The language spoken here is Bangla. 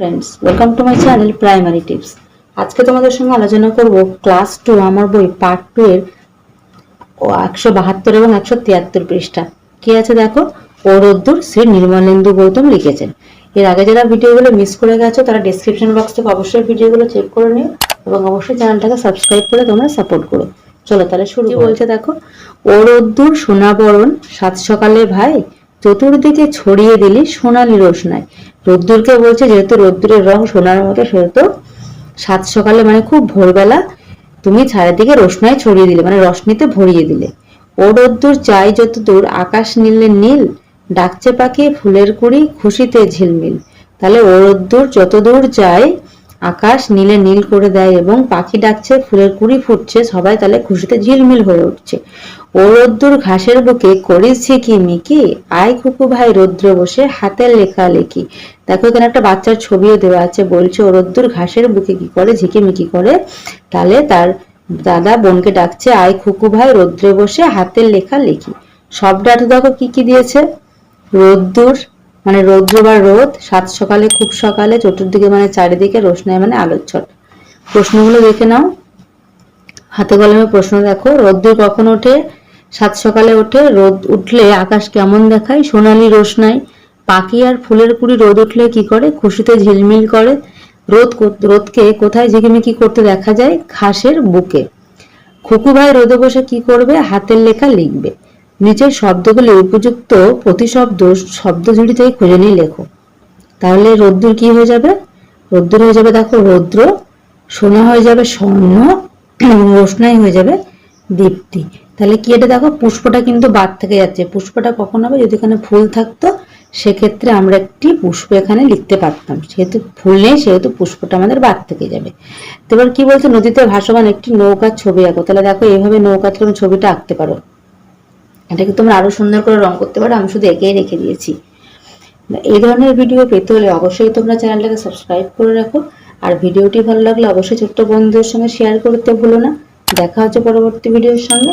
Friends welcome to my channel primary tips আজকে তোমাদের সঙ্গে আলোচনা করব ক্লাস টু আমার বই পার্ট টু এর একশো বাহাত্তর এবং একশো তিয়াত্তর পৃষ্ঠা। কি আছে দেখো? ওরদ্দুর শ্রী নির্মলেন্দু গৌতম লিখেছেন। এর আগে যারা ভিডিওগুলো মিস করে গেছো তারা ডিসক্রিপশন বক্স থেকে অবশ্যই ভিডিওগুলো চেক করে নিও এবং অবশ্যই চ্যানেলটাকে সাবস্ক্রাইব করে তোমরা সাপোর্ট করো। চলো তাহলে শুরু বলছে দেখো? ও রোদ্দুর সোনাবরণ সাত সকালে ভাই। চতুর্দিকে ছড়িয়ে দিলি সোনালি রোশনাই রোদ্দুরকে বলছে যেহেতু রোদ্দুরের রং সোনার মতো, সেহেতু সাত সকালে মানে খুব ভোরবেলা তুমি চারিদিকে রোশনাই ছড়িয়ে দিলে মানে রশ্মিতে ভরিয়ে দিলে। ও রোদ্দুর চাই যত দূর আকাশ নীলে নীল, ডাকছে পাখি ফুলের কুড়ি, খুশিতে ঝিলমিল। তাহলে ও রোদ্দুর যত দূর যায় আকাশ নীলে নীল করে দেয় এবং পাখি ডাকছে, ফুলের কুড়ি ফুটছে, সবাই তাহলে খুশিতে ঝিলমিল হয়ে উঠছে। ও রোদ্দুর ঘাসের বুকে করিস কি মিকি? আয় খুকু ভাই রৌদ্র বসে হাতের লেখা লেখি দেখো, এখানে একটা বাচ্চার ছবিও দেওয়া আছে, বলছে ও রোদ্দুর ঘাসের বুকে কি করে ঝিকিমিকি করে? তাহলে তার দাদা বোনকে ডাকছে আয় খুকু ভাই রৌদ্রে বসে হাতের লেখা লেখি শব্দটা দেখো কি কি দিয়েছে? রোদ্দুর মানে রৌদ্র বা রোদ, সাত সকালে, খুব সকালে, চতুর্দিকে মানে চারিদিকে রোশনাই মানে আলোচ্ছট। প্রশ্নগুলো দেখে নাও। হাতে কলমে প্রশ্ন দেখো, রোদ্দুর কখন ওঠে? সাত সকালে ওঠে রোদ উঠলে আকাশ কেমন দেখায়? সোনালি রোশনাই পাখি আর ফুলের কুড়ি রোদ উঠলে কি করে? খুশিতে ঝিলমিল করে। রোদ রোদকে কোথায় ঝিকিমিকি করতে দেখা যায়? ঘাসের বুকে। খুকু ভাই রোদে বসে কি করবে? হাতের লেখা লিখবে। নিচের শব্দগুলি উপযুক্ত প্রতিশব্দ শব্দ থেকে খুঁজে নিয়ে লেখো। তাহলে রোদ্দুর কি হয়ে যাবে? রোদ্দুর হয়ে যাবে দেখো রৌদ্র। সোনা হয়ে যাবে স্বর্ণ। রোশনাই হয়ে যাবে দীপ্তি। তাহলে কি এটা দেখো, পুষ্পটা কিন্তু বাদ থেকে যাচ্ছে। পুষ্পটা কখন হবে? যদি এখানে ফুল থাকতো, সেক্ষেত্রে আমরা একটি পুষ্প এখানে লিখতে পারতাম। সেহেতু ফুল নেই, সেহেতু পুষ্পটা আমাদের বাদ থেকে যাবে। এবার কি বলছে, নদীতে ভাসমান একটি নৌকার ছবি আঁকো। তাহলে দেখো, এইভাবে নৌকা তুমি ছবিটা আঁকতে পারো। এটাকে তোমরা আরও সুন্দর করে রং করতে পারো। আমি শুধু এঁকেই রেখে দিয়েছি। এই ধরনের ভিডিও পেতে হলে অবশ্যই তোমরা চ্যানেলটাকে সাবস্ক্রাইব করে রাখো। আর ভিডিওটি ভালো লাগলে অবশ্যই ছোট্ট বন্ধুদের সঙ্গে শেয়ার করতে ভুলো না। দেখা হচ্ছে পরবর্তী ভিডিওর সঙ্গে।